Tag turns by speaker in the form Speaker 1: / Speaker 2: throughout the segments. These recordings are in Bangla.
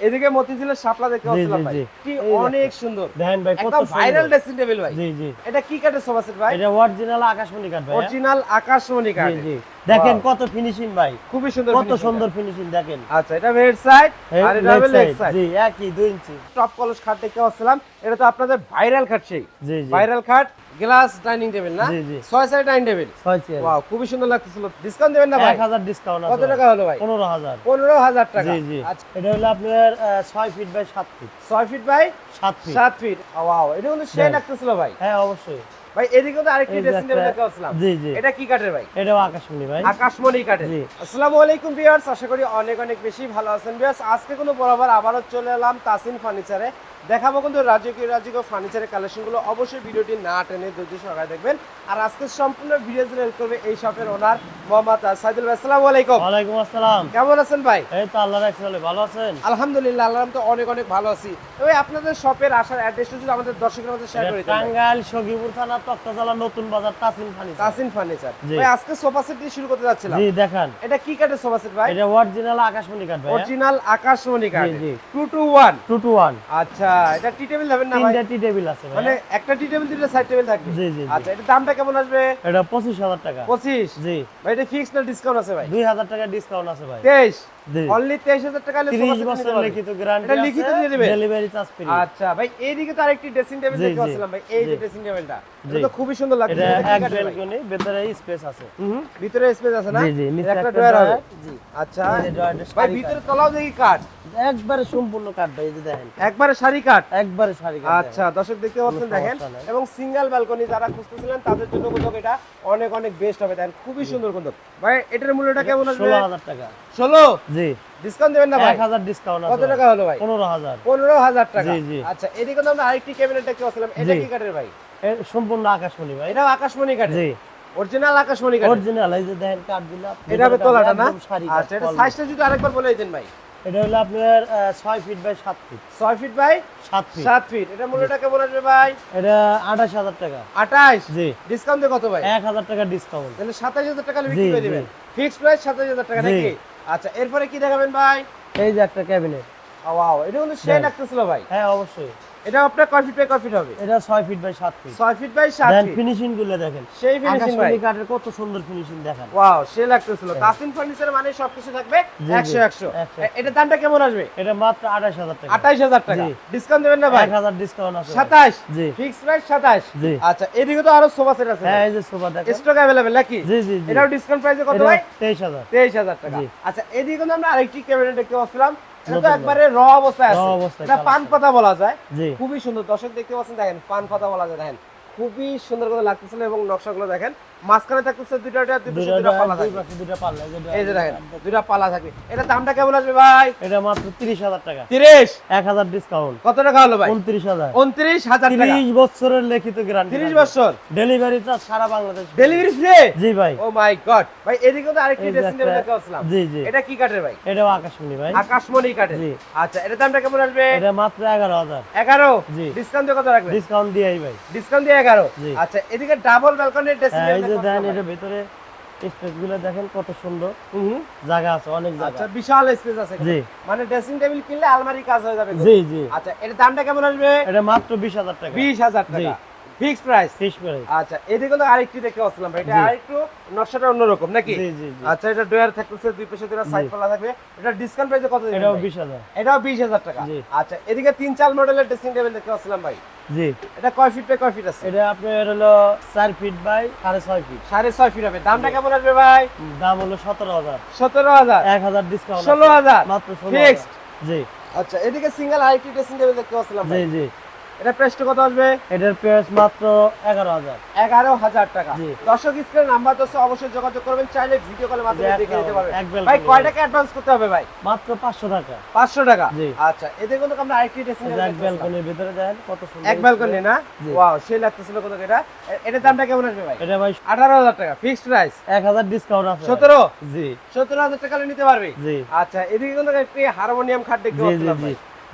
Speaker 1: এদিকে মতিঝিলের শাপলা দেখতে পাচ্ছিলাম ভাই। কি অনেক সুন্দর।
Speaker 2: দেখেন ভাই কত
Speaker 1: ভাইরাল। ড্রেসিং টেবিল ভাই।
Speaker 2: জি জি।
Speaker 1: এটা কি কাটে সোফা সেট ভাই?
Speaker 2: এটা অরিজিনাল আকাশমণি কাট ভাই
Speaker 1: অরিজিনাল আকাশমণি কাট
Speaker 2: জি জি। দেখেন কত ফিনিশিং ভাই।
Speaker 1: খুবই সুন্দর
Speaker 2: কত সুন্দর ফিনিশিং দেখেন।
Speaker 1: আচ্ছা এটা হেড সাইড আর এটা হবে লেগ সাইড
Speaker 2: জি একই 2 ইঞ্চি।
Speaker 1: টপ কলস খাট দেখতে পাচ্ছিলাম। এটা তো আপনাদের ভাইরাল খাট সেই।
Speaker 2: জি জি।
Speaker 1: ভাইরাল খাট গ্লাস ডাইনিং টেবিল না?
Speaker 2: জি, জি।
Speaker 1: ছয় সাইড ডাইনিং টেবিল
Speaker 2: ছয় চেয়ার
Speaker 1: ওয়াও খুবই সুন্দর লাগতেছিল। ডিসকাউন্ট দেবেন না ভাই?
Speaker 2: 1000 ডিসকাউন্ট আছে
Speaker 1: কত টাকা হলো ভাই?
Speaker 2: পনেরো হাজার।
Speaker 1: পনেরো হাজার টাকা।
Speaker 2: জি জি।
Speaker 1: আচ্ছা।
Speaker 2: এটা হলো আপনার আহ, ছয় ফিট বাই সাত ফিট
Speaker 1: ছয় ফিট বাই
Speaker 2: সাত ফিট
Speaker 1: সাত ফিট ওয়াও এটা কিন্তু সে
Speaker 2: হ্যাঁ।
Speaker 1: লাগতেছিল ভাই।
Speaker 2: হ্যাঁ অবশ্যই।
Speaker 1: ভাই এদিকে তো আরেকটি ড্রেসিং টেবিল দেখতে পাচ্ছিলাম।
Speaker 2: জি জি।
Speaker 1: এটা কি কাঠের ভাই?
Speaker 2: এটাও আকাশমণি ভাই।
Speaker 1: আকাশমণি কাঠের।
Speaker 2: জি।
Speaker 1: আসসালামু আলাইকুম ভিউয়ার্স আশা করি অনেক অনেক বেশি ভালো আছেন ভিউয়ার্স আজকে কোনো বরাবর আবারও চলে এলাম তাসিন ফার্নিচারে দেখাবো কিন্তু রাজকীয় রাজকীয় ফার্নিচারের কালেকশনগুলো অবশ্যই ভিডিওটি না টেনে ধৈর্য সহকারে দেখবেন। আর আজকে সম্পূর্ণ ভিডিও হেল্প করবে এই শপের ওনার মোহাম্মদ সাইদুল ভাই। আসসালামু আলাইকুম।
Speaker 2: ওয়ালাইকুম আসসালাম।
Speaker 1: কেমন আছেন ভাই?
Speaker 2: এই তো আল্লাহ রাখছে ভালো আছেন?
Speaker 1: আলহামদুলিল্লাহ আল্লাহ তো অনেক অনেক ভালো আছি। তবে আপনাদের শপের আসার অ্যাড্রেসটা যদি আমাদের দর্শকের মধ্যে শেয়ার করে দেন।
Speaker 2: টাঙ্গাইল সগিপুর থানা তক্তাতলা নতুন বাজার তাসিন ফার্নিচার
Speaker 1: তাসিন ফার্নিচার ভাই আজকে সোফা সেট দিয়ে শুরু করতে যাচ্ছিলাম।
Speaker 2: জি দেখান।
Speaker 1: এটা কি কাঠের সোফা সেট ভাই?
Speaker 2: এটা অরিজিনাল আকাশমণি কাঠ ভাই
Speaker 1: অরিজিনাল আকাশমণি কাঠ।
Speaker 2: জি, জি।
Speaker 1: 2 টু 1
Speaker 2: টু টু ওয়ান
Speaker 1: আচ্ছা এটা টি টেবিল না ভাই।
Speaker 2: তিনটা টি টেবিল আছে
Speaker 1: মানে একটা টি টেবিল দুটো সাইড টেবিল থাকবে।
Speaker 2: জি, জি।
Speaker 1: আচ্ছা এটা দামটা কেমন আসবে?
Speaker 2: এটা পঁচিশ হাজার টাকা।
Speaker 1: 25
Speaker 2: জি।
Speaker 1: ভাই এটা ফিক্সড না ডিসকাউন্ট আছে ভাই?
Speaker 2: দুই হাজার টাকা ডিসকাউন্ট আছে ভাই।
Speaker 1: 23
Speaker 2: জি।
Speaker 1: অনলি 23000 টাকা হলে সোফা
Speaker 2: তিরিশ
Speaker 1: সেট
Speaker 2: বছর লিখিত গ্যারান্টি
Speaker 1: এটা লিখিত দিয়ে দিবে?
Speaker 2: ডেলিভারি চার্জ ফ্রি
Speaker 1: আচ্ছা ভাই এইদিকে তো আরেকটি ড্রেসিং টেবিল দেখতে। পাচ্ছিলাম ভাই। এই যে। ড্রেসিং টেবিলটা এটা তো খুবই সুন্দর লাগছে।
Speaker 2: এটা এক? বেলকনি ভেতরে স্পেস আছে।
Speaker 1: হুম, ভিতরে স্পেস আছে না?
Speaker 2: জি, জি,
Speaker 1: একটা ড্রয়ার হবে।
Speaker 2: জি।
Speaker 1: আচ্ছা ভাই ভিতরে তলাও দেখি কাঠ।
Speaker 2: একবারে সম্পূর্ণ কাট ভাই যে দেখেন।
Speaker 1: একবারে সারি কাট
Speaker 2: একবারে সারি কাট
Speaker 1: আচ্ছা দর্শক দেখতে পাচ্ছেন দেখেন। এবং সিঙ্গেল ব্যালকনি যারা খুঁজতেছিলেন তাদের জন্য কিন্তু এটা অনেক অনেক বেস্ট হবে। দেখেন খুবই সুন্দর কিন্তু। ভাই এটার মূল্যটা কেমন আসবে?
Speaker 2: ষোলো হাজার টাকা।
Speaker 1: ষোলো?
Speaker 2: জি।
Speaker 1: ডিসকাউন্ট দেবেন না ভাই?
Speaker 2: এক হাজার ডিসকাউন্ট
Speaker 1: কত টাকা হলো ভাই?
Speaker 2: পনেরো হাজার।
Speaker 1: পনেরো হাজার টাকা।
Speaker 2: জি, জি।
Speaker 1: আচ্ছা এদিকে তো আমরা আরেকটি ক্যাবিনেট দেখতে পাচ্ছিলাম। এটা কি কাঠের ভাই?
Speaker 2: সম্পূর্ণ আকাশমণি ভাই।
Speaker 1: এটাও আকাশমণি কাট
Speaker 2: জি।
Speaker 1: অরিজিনাল আকাশমণি কাঠের
Speaker 2: অরিজিনাল এই যে দেখেন কাঠগুলো।
Speaker 1: এটা হবে তোলাটা না? আচ্ছা এটা সাইজটা যদি আরেকবার বলে দিতেন ভাই।
Speaker 2: এটা হলো আপনার ছয় ফিট বাই সাত ফিট
Speaker 1: ছয় ফিট বাই
Speaker 2: সাত ফিট
Speaker 1: সাত ফিট এটা মূল্যটা কেমন আসবে ভাই?
Speaker 2: এটা আঠাশ হাজার টাকা।
Speaker 1: আঠাশ?
Speaker 2: জি।
Speaker 1: ডিসকাউন্ট কত ভাই?
Speaker 2: এক হাজার টাকা ডিসকাউন্ট
Speaker 1: তাহলে সাতাশ হাজার টাকা বিক্রি করে দেবেন। ফিক্সড প্রাইস সাতাশ হাজার টাকা। নাকি? আচ্ছা এরপরে কি দেখাবেন ভাই?
Speaker 2: এই যে একটা ক্যাবিনেট
Speaker 1: ওয়াও এটা কিন্তু সে
Speaker 2: একটা
Speaker 1: ছিল ভাই।
Speaker 2: হ্যাঁ অবশ্যই।
Speaker 1: এটা আপনার কয় ফিট বাই কয় ফিট হবে?
Speaker 2: এটা ছয় ফিট বাই সাত ফিট
Speaker 1: ছয় ফিট বাই সাত ফিট
Speaker 2: ফিনিশিংগুলো দেখেন।
Speaker 1: সেই ফিনিশিং ভাই।
Speaker 2: কাঠের কত সুন্দর ফিনিশিং দেখেন।
Speaker 1: ওয়াও সে লাগতেছিল। তাসিন ফার্নিচার মানে সবকিছু থাকবে
Speaker 2: জি,
Speaker 1: একশো
Speaker 2: জি,
Speaker 1: একশো
Speaker 2: একশো।
Speaker 1: দামটা কেমন আসবে?
Speaker 2: এটা মাত্র আঠাশ হাজার টাকা।
Speaker 1: আঠাইশ হাজার টাকা। ডিসকাউন্ট দেবেন না ভাই?
Speaker 2: এক হাজার ডিসকাউন্ট আছে। ভাই।
Speaker 1: সাতাশ?
Speaker 2: জি।
Speaker 1: ফিক্স প্রাইস সাতাশ?
Speaker 2: জি।
Speaker 1: আচ্ছা এদিকে তো আরও সোফা সেট আছে
Speaker 2: হ্যাঁ এই যে সোফা দেখেন।
Speaker 1: স্টক অ্যাভেলেবেল নাকি?
Speaker 2: জি জি
Speaker 1: এটাও ডিসকাউন্ট প্রাইসে কত ভাই?
Speaker 2: তেইশ হাজার।
Speaker 1: তেইশ হাজার টাকা। আচ্ছা এদিকে আমরা আরেকটি ক্যাবিনেট দেখতে পাচ্ছিলাম। এটা একবারে র অবস্থায় আছে। এটা পান। পাতা বলা যায়। খুবই সুন্দর। দর্শক দেখতে পাচ্ছেন দেখেন পান পাতা বলা যায়। দেখেন খুবই সুন্দর করে লাগতেছিল এবং নকশাগুলো দেখেন মাঝখানে থাকতেছে দুইটা দুইটা
Speaker 2: দুইটা
Speaker 1: পাল্লা থাকবে।
Speaker 2: দুইটা পাল্লা এই যে
Speaker 1: দেখেন দুইটা পাল্লা থাকবে। এটা দামটা কেমন আসবে ভাই?
Speaker 2: এটা মাত্র তিরিশ হাজার টাকা।
Speaker 1: তিরিশ?
Speaker 2: এক হাজার ডিসকাউন্ট
Speaker 1: কত টাকা হলো ভাই?
Speaker 2: উনত্রিশ হাজার।
Speaker 1: উনত্রিশ হাজার টাকা।
Speaker 2: তিরিশ বছরের লিখিত গ্যারান্টি
Speaker 1: তিরিশ বছর?
Speaker 2: ডেলিভারি চার্জ সারা বাংলাদেশ
Speaker 1: ডেলিভারি ফ্রি
Speaker 2: জি ভাই।
Speaker 1: ও মাই গড ভাই এদিকে তো আরেকটি ড্রেসিং টেবিল দেখতে পাচ্ছিলাম
Speaker 2: জি জি।
Speaker 1: এটা কি কাঠের ভাই?
Speaker 2: এটাও আকাশমণি ভাই।
Speaker 1: আকাশমণি কাঠের।
Speaker 2: জি।
Speaker 1: আচ্ছা এটা দামটা কেমন আসবে?
Speaker 2: এটা মাত্র এগারো হাজার।
Speaker 1: এগারো?
Speaker 2: জি।
Speaker 1: ডিসকাউন্ট দিয়ে কত রাখবে
Speaker 2: ডিসকাউন্ট দিয়েই ভাই।
Speaker 1: ডিসকাউন্ট দিয়ে এগারো?
Speaker 2: জি।
Speaker 1: আচ্ছা এদিকে ডাবল ব্যালকনির ড্রেসিং টেবিল
Speaker 2: এটার ভিতরে স্পেসগুলো দেখেন কত সুন্দর। জায়গা আছে অনেক
Speaker 1: আচ্ছা বিশাল স্পেস আছে
Speaker 2: জি।
Speaker 1: মানে ড্রেসিং টেবিল কিনলে আলমারি কাজ হয়ে যাবে
Speaker 2: জি জি।
Speaker 1: আচ্ছা এর দামটা কেমন আসবে?
Speaker 2: এটা মাত্র বিশ হাজার টাকা।
Speaker 1: বিশ হাজার টাকা। ফিক্স প্রাইস
Speaker 2: ফিশ প্রাইস
Speaker 1: আচ্ছা এদিকে কিন্তু আরেকটি দেখতে পাচ্ছিলাম ভাই। এটা আরেকটু নকশাটা অন্যরকম নাকি?
Speaker 2: জি জি
Speaker 1: আচ্ছা এটা ডোয়ার থাকতেছে দুই পাশে দুটো সাইড। পাল্লা থাকবে। এটা ডিসকাউন্ট প্রাইসে কত দিবেন
Speaker 2: এটাও
Speaker 1: ভাই?
Speaker 2: বিশ হাজার।
Speaker 1: এটাও বিশ হাজার টাকা। আচ্ছা এদিকে তিন চার মডেলের ড্রেসিং টেবিল দেখতে পাচ্ছিলাম ভাই।
Speaker 2: জি।
Speaker 1: এটা কয় ফিট বাই কয় ফিট আছে?
Speaker 2: এটা আপনার হলো চার ফিট বাই সাড়ে ছয় ফিট।
Speaker 1: সাড়ে ছয় ফিট হবে। দামটা কেমন আসবে ভাই?
Speaker 2: দাম হলো সতেরো হাজার।
Speaker 1: সতেরো হাজার?
Speaker 2: এক হাজার ডিসকাউন্ট
Speaker 1: ষোলো হাজার?
Speaker 2: মাত্র জি।
Speaker 1: আচ্ছা এদিকে সিঙ্গেল আরেকটি ড্রেসিং টেবিল দেখতে পাচ্ছিলাম
Speaker 2: জি জি।
Speaker 1: এটা প্রাইসটা কত আসবে?
Speaker 2: এটার প্রাইস মাত্র এগারো হাজার।
Speaker 1: এগারো হাজার টাকা। দর্শক স্ক্রিন নাম্বার তো অবশ্যই যোগাযোগ করবেন চাইলে ভিডিও কলের মাধ্যমে দেখে নিতে পারবেন। ভাই কয় টাকা অ্যাডভান্স করতে হবে ভাই?
Speaker 2: মাত্র পাঁচশো টাকা।
Speaker 1: পাঁচশো টাকা?
Speaker 2: জি।
Speaker 1: আচ্ছা এদের কিন্তু আমরা আরেকটি ড্রেসিং
Speaker 2: এক ব্যালকনির ভিতরে দেখেন কত সুন্দর
Speaker 1: এক ব্যালকনি না? ওয়াও সেই লাগতেছিল কত এটা এটার দামটা কেমন আসবে ভাই?
Speaker 2: এটা ভাই
Speaker 1: আঠারো হাজার টাকা ফিক্সড প্রাইস
Speaker 2: এক হাজার ডিসকাউন্ট আছে।
Speaker 1: সতেরো?
Speaker 2: জি।
Speaker 1: সতেরো হাজার টাকা নিতে পারবে?
Speaker 2: জি।
Speaker 1: আচ্ছা এদিকে কিন্তু একটি হারমোনিয়াম খাট দেখতে পাচ্ছিলাম।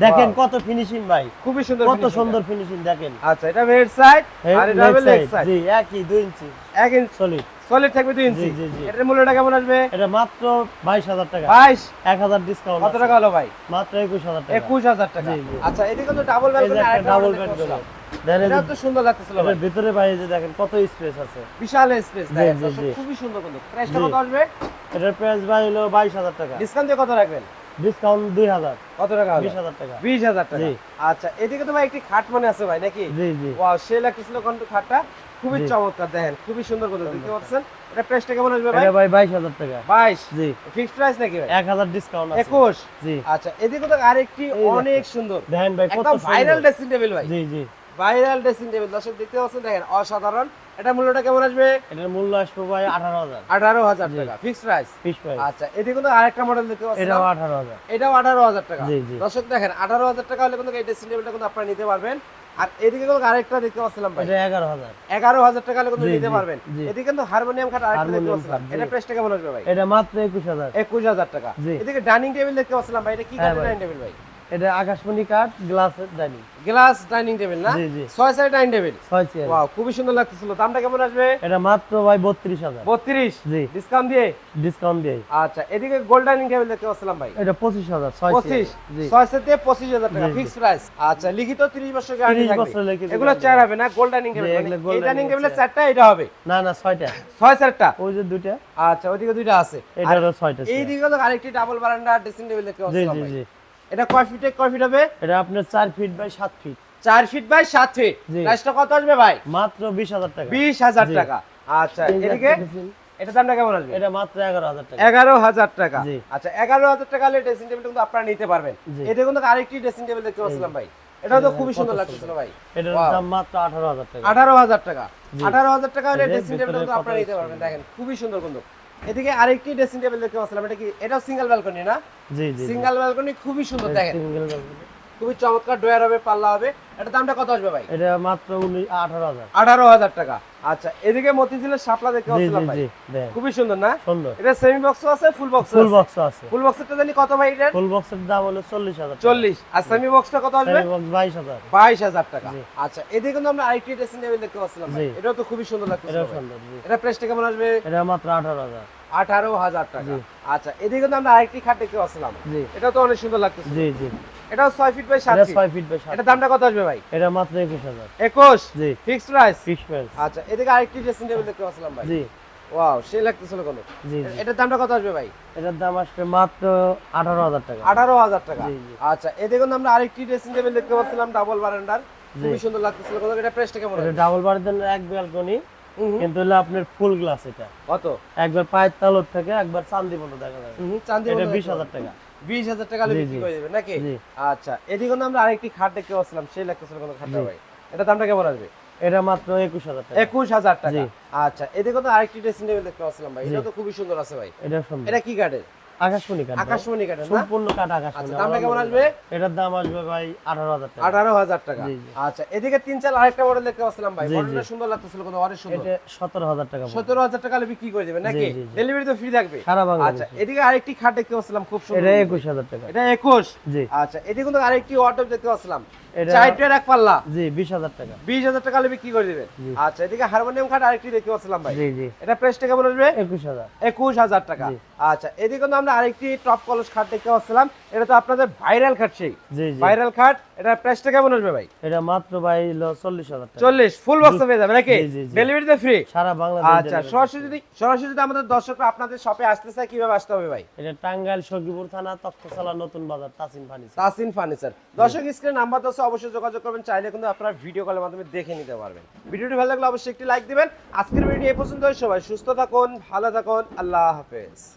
Speaker 2: দেখেন কত ফিনিশিং ভাই।
Speaker 1: খুবই সুন্দর
Speaker 2: কত সুন্দর ফিনিশিং দেখেন।
Speaker 1: আচ্ছা এটা হেড সাইড আর এটা হবে লেগ সাইড
Speaker 2: জি একই দুই ইঞ্চি
Speaker 1: এক ইঞ্চ
Speaker 2: সলিড
Speaker 1: সলিড থাকবে দুই ইঞ্চি
Speaker 2: জি, জি।
Speaker 1: এটার মূল্যটা কেমন আসবে?
Speaker 2: এটা মাত্র বাইশ হাজার টাকা।
Speaker 1: বাইশ?
Speaker 2: এক হাজার ডিসকাউন্ট
Speaker 1: কত টাকা হলো ভাই?
Speaker 2: মাত্র একুশ হাজার টাকা।
Speaker 1: একুশ হাজার টাকা।
Speaker 2: জি।
Speaker 1: আচ্ছা এদিকে তো ডাবল ব্যালকনি
Speaker 2: একটা ডাবল বেড করে
Speaker 1: এটা তো সুন্দর লাগতেছিল ভাই।
Speaker 2: ভিতরে বাইরে দেখেন কত স্পেস আছে।
Speaker 1: বিশাল স্পেস
Speaker 2: জি, জি, জি।
Speaker 1: খুবই সুন্দর কিন্তু। প্রাইসটা কত আসবে?
Speaker 2: এটার প্রাইস ভাই হলো বাইশ হাজার টাকা।
Speaker 1: ডিসকাউন্ট দিয়ে কত রাখবেন?
Speaker 2: ডিসকাউন্ট দুই হাজার।
Speaker 1: কত টাকা হলো?
Speaker 2: বিশ হাজার টাকা।
Speaker 1: বিশ হাজার টাকা। আচ্ছা এদিকে তো ভাই একটি খাট মানে আছে ভাই নাকি?
Speaker 2: জি জি।
Speaker 1: ওয়াও সে লাগতেছিল কিন্তু খাটটা খুবই চমৎকার দেখেন খুবই সুন্দর করে দেখতে পাচ্ছেন। এটা প্রাইসটা কেমন আসবে ভাই?
Speaker 2: এটা ভাই বাইশ হাজার টাকা।
Speaker 1: বাইশ?
Speaker 2: জি।
Speaker 1: ফিক্সড প্রাইস নাকি ভাই?
Speaker 2: এক হাজার ডিসকাউন্ট আছে।
Speaker 1: একুশ?
Speaker 2: জি।
Speaker 1: আচ্ছা এদিকে তো আরেকটি অনেক সুন্দর।
Speaker 2: দেখেন ভাই কত
Speaker 1: একদম ভাইরাল ড্রেসিং টেবিল ভাই।
Speaker 2: জি জি।
Speaker 1: Viral dressing table. দর্শক দেখতে পাচ্ছেন দেখেন অসাধারণ। এটা মূল্যটা কেমন আসবে?
Speaker 2: এটার মূল্য আসবে ভাই আঠারো হাজার।
Speaker 1: আঠারো হাজার
Speaker 2: জি।
Speaker 1: টাকা ফিক্সড প্রাইস
Speaker 2: পিস প্রাইস
Speaker 1: আচ্ছা এদিকে কিন্তু আরেকটা মডেল দেখতে পাচ্ছেন।
Speaker 2: এটাও আঠারো হাজার।
Speaker 1: এটাও আঠারো হাজার টাকা।
Speaker 2: জি, জি।
Speaker 1: দর্শক দেখেন আঠারো হাজার টাকা হলে কিন্তু এই ড্রেসিং টেবিলটা কিন্তু আপনারা নিতে পারবেন। আর এদিকে কিন্তু আরেকটা দেখতে পাচ্ছিলাম ভাই।
Speaker 2: এটা এগারো হাজার।
Speaker 1: এগারো হাজার টাকা হলে কিন্তু নিতে পারবেন। এদিকে কিন্তু হারমোনিয়াম খাট আরেকটা দেখতে পাচ্ছিলাম। এটা প্রাইসটা কেমন আসবে ভাই?
Speaker 2: এটা মাত্র একুশ হাজার।
Speaker 1: একুশ হাজার টাকা। এদিকে ডাইনিং টেবিল দেখতে পাচ্ছিলাম ভাই এটা কি
Speaker 2: হ্যাঁ
Speaker 1: ডাইনিং টেবিল ভাই?
Speaker 2: এটা আকাশমণি কাঠ গ্লাসের ডাইনিং
Speaker 1: গ্লাস ডাইনিং টেবিল না?
Speaker 2: জি, জি।
Speaker 1: ছয় সাইড ডাইনিং টেবিল
Speaker 2: ছয় চেয়ার
Speaker 1: ওয়াও খুবই সুন্দর লাগতেছিল। দামটা কেমন আসবে?
Speaker 2: এটা মাত্র ভাই বত্রিশ হাজার।
Speaker 1: বত্রিশ?
Speaker 2: জি।
Speaker 1: ডিসকাউন্ট দিয়ে?
Speaker 2: ডিসকাউন্ট দিয়ে।
Speaker 1: আচ্ছা এদিকে গোল্ড ডাইনিং টেবিল দেখতে পাচ্ছিলাম ভাই।
Speaker 2: এটা পঁচিশ হাজার ছয়
Speaker 1: পঁচিশ?
Speaker 2: চেয়ার জি।
Speaker 1: ছয় সেট দিয়ে পঁচিশ হাজার টাকা
Speaker 2: জি, জি।
Speaker 1: ফিক্স প্রাইস আচ্ছা লিখিত তিরিশ বছর গ্যারান্টি থাকবে
Speaker 2: 30
Speaker 1: থাকবে।
Speaker 2: বছর লিখিত
Speaker 1: এগুলো চেয়ার হবে না গোল্ড ডাইনিং টেবিল এই ডাইনিং টেবিলের চারটা এটা হবে।
Speaker 2: না না ছয়টা।
Speaker 1: ছয় চারটা
Speaker 2: ওই যে দুইটা।
Speaker 1: আচ্ছা ওইদিকে দুইটা আছে। আর
Speaker 2: এটারও ছয়টা
Speaker 1: এই
Speaker 2: chair।
Speaker 1: দিকে তো আরেকটি ডাবল বারান্দা ড্রেসিং টেবিল দেখতে
Speaker 2: জি
Speaker 1: পাচ্ছিলাম
Speaker 2: জি
Speaker 1: ভাই।
Speaker 2: জি।
Speaker 1: এটা কয় ফিটে কয় ফিট হবে?
Speaker 2: এটা আপনার চার ফিট বাই সাত ফিট
Speaker 1: চার ফিট বাই সাত ফিট প্রাইসটা কত আসবে ভাই?
Speaker 2: মাত্র বিশ হাজার টাকা।
Speaker 1: বিশ হাজার
Speaker 2: জি।
Speaker 1: টাকা। আচ্ছা এদিকে? এটা দামটা কেমন আসবে?
Speaker 2: এটা মাত্র এগারো হাজার টাকা।
Speaker 1: এগারো হাজার টাকা।
Speaker 2: জি।
Speaker 1: আচ্ছা এগারো হাজার টাকা হলে ড্রেসিং টেবিল কিন্তু আপনারা নিতে পারবেন। এতে কিন্তু আরেকটি ড্রেসিং টেবিল দেখতে পাচ্ছিলাম ভাই। এটাও তো খুবই সুন্দর। লাগতেছিল ভাই।
Speaker 2: এটার দাম মাত্র আঠারো হাজার টাকা।
Speaker 1: আঠারো হাজার টাকা।
Speaker 2: জি।
Speaker 1: আঠারো হাজার টাকা হলে ড্রেসিং টেবিল কিন্তু আপনারা নিতে পারবেন। দেখেন খুবই সুন্দর কিন্তু। এদিকে আরেকটি ড্রেসিং টেবিল দেখতে পাচ্ছিলাম এটা কি? এটাও সিঙ্গেল ব্যালকনি না?
Speaker 2: জি জি
Speaker 1: সিঙ্গেল ব্যালকনি খুবই সুন্দর দেখেন।
Speaker 2: সিঙ্গেল
Speaker 1: খুবই চমৎকার ডোয়ার হবে পাল্লা হবে। এটা দামটা কত আসবে ভাই?
Speaker 2: এটা মাত্র আঠারো হাজার।
Speaker 1: আঠারো হাজার টাকা। আচ্ছা এদিকে মতিঝিলের শাপলা দেখতে পাচ্ছিলাম ভাই। খুবই সুন্দর না?
Speaker 2: সুন্দর।
Speaker 1: এটা সেমি বক্সও আছে ফুল বক্স
Speaker 2: ফুল বক্স আছে?
Speaker 1: ফুল বক্সেরটা জানি কত ভাই এটার?
Speaker 2: ফুল বক্সের দাম হলো চল্লিশ হাজার
Speaker 1: চল্লিশ। আর সেমি বক্সটা কত আসবে?
Speaker 2: বক্স বাইশ হাজার।
Speaker 1: বাইশ হাজার টাকা। আচ্ছা এদিকে কিন্তু আমরা আইটি ড্রেসিং টেবিল দেখতে পাচ্ছিলাম ভাই। এটাও তো খুবই সুন্দর লাগছে
Speaker 2: এটাও সুন্দর
Speaker 1: এটা প্রাইসটা কেমন আসবে?
Speaker 2: এটা মাত্র আঠারো হাজার।
Speaker 1: আঠারো হাজার টাকা। আচ্ছা এদিকে কিন্তু আমরা আরেকটি খাট দেখতে পাচ্ছিলাম। এটা তো অনেক সুন্দর লাগতেছে।
Speaker 2: জি জি।
Speaker 1: এটাও ছয় ফিট বাই সাত ফিট।
Speaker 2: ছয় ফিট বাই
Speaker 1: এটা দামটা কত আসবে ভাই?
Speaker 2: এটা মাত্র একুশ হাজার।
Speaker 1: একুশ?
Speaker 2: জি।
Speaker 1: ফিক্সড প্রাইস
Speaker 2: ফিক্স প্রাইস
Speaker 1: আচ্ছা এদিকে আরেকটি ড্রেসিং টেবিল দেখতে পাচ্ছিলাম ভাই।
Speaker 2: জি।
Speaker 1: ওয়াও সে লাগতেছিল কোন।
Speaker 2: জি
Speaker 1: এটার দামটা কত আসবে ভাই?
Speaker 2: এটার দাম আসবে মাত্র আঠারো হাজার টাকা।
Speaker 1: আঠারো হাজার টাকা।
Speaker 2: জি, জি।
Speaker 1: আচ্ছা এদিকে আমরা আরেকটি ড্রেসিং টেবিল দেখতে পাচ্ছিলাম ডাবল বারান্ডার খুবই সুন্দর লাগতেছিল। কত? এটা প্রাইসটা কেমন
Speaker 2: এটা ডাবল জন্য এক ব্যালকনি। কিন্তু হলো আপনার ফুল গ্লাস এটা।
Speaker 1: কত?
Speaker 2: একবার পায়ের তালুর থেকে একবার চান্দি মতো দেখা যাবে।
Speaker 1: চান্দি
Speaker 2: এটা বিশ হাজার। টাকা।
Speaker 1: বিশ হাজার টাকা বিক্রি করে দেবে নাকি? আচ্ছা এদিকে আমরা আরেকটি খাট দেখতে পাচ্ছিলাম সেই লাগতেছিল কোনো
Speaker 2: খাট
Speaker 1: ভাই। এটা দামটা কেমন আসবে?
Speaker 2: এটা মাত্র একুশ হাজার টাকা।
Speaker 1: একুশ হাজার টাকা। আচ্ছা এদিকে তো আরেকটি ড্রেসিং টেবিল দেখতে পাচ্ছিলাম ভাই। এটা তো খুবই সুন্দর আছে ভাই।
Speaker 2: এটা সুন্দর।
Speaker 1: এটা কি কাঠের?
Speaker 2: আকাশমণি কাঠ
Speaker 1: আকাশমণি কাঠের না?
Speaker 2: সম্পূর্ণ কাঠ আকাশমণি।
Speaker 1: আচ্ছা দামটা কেমন আসবে?
Speaker 2: এটার দাম আসবে ভাই আঠারো হাজার টাকা।
Speaker 1: আঠারো হাজার টাকা।
Speaker 2: জি, জি।
Speaker 1: আচ্ছা এদিকে তিন চার আরেকটা মডেল দেখতে পাচ্ছিলাম ভাই। মডেলটা সুন্দর লাগতেছিল কোনো অনেক সুন্দর।
Speaker 2: এটা সতেরো হাজার টাকা পড়বে।
Speaker 1: সতেরো হাজার টাকা হলে বিক্রি করে দেবেন নাকি। ডেলিভারি তো ফ্রি থাকবে।
Speaker 2: সারা
Speaker 1: আচ্ছা এদিকে আরেকটি খাট দেখতে পাচ্ছিলাম খুব সুন্দর।
Speaker 2: এটা একুশ হাজার টাকা।
Speaker 1: এটা একুশ?
Speaker 2: জি।
Speaker 1: আচ্ছা এদিকে কিন্তু আরেকটি ওয়ার্ডরোব দেখতে পাচ্ছিলাম।
Speaker 2: এটা
Speaker 1: এক পাল্লা?
Speaker 2: জি বিশ হাজার টাকা।
Speaker 1: বিশ হাজার টাকা বিক্রি করে দিবেন আচ্ছা এদিকে হারমোনিয়াম খাট আরেকটি দেখতে পাচ্ছিলাম ভাই।
Speaker 2: জি জি।
Speaker 1: এটা প্রাইসটা কেমন আসবে
Speaker 2: একুশ হাজার।
Speaker 1: টাকা। আচ্ছা এদিকে কিন্তু আমরা আরেকটি টপ কলস খাট দেখতে পাচ্ছিলাম। এটা তো আপনাদের ভাইরাল খাট সেই।
Speaker 2: জি জি।
Speaker 1: ভাইরাল খাট এটার প্রাইসটা কেমন আসবে ভাই।
Speaker 2: এটা মাত্র ভাই হলো চল্লিশ হাজার টাকা।
Speaker 1: চল্লিশ ফুল বক্স পেয়ে যাবে নাকি?
Speaker 2: জি, জি, জি।
Speaker 1: ডেলিভারি তো ফ্রি
Speaker 2: সারা বাংলাদেশ
Speaker 1: আচ্ছা সরাসরি যদি সরাসরি যদি আমাদের দর্শকরা আপনাদের শপে আসতে চায় কীভাবে আসতে হবে ভাই?
Speaker 2: এটা টাঙ্গাইল সখীপুর থানা তক্তশালা নতুন বাজার তাসিম ফার্নিচার।
Speaker 1: তাসিন ফার্নিচার। দর্শক স্ক্রিনে নাম্বার দশ অবশ্যই যোগাযোগ করবেন। চাইলে কিন্তু আপনারা ভিডিও কলের মাধ্যমে দেখে নিতে পারবেন। ভিডিওটি ভালো লাগলে অবশ্যই একটি লাইক দিবেন। আজকের ভিডিও এই পর্যন্তই। সবাই সুস্থ থাকুন, ভালো থাকুন। আল্লাহ হাফেজ।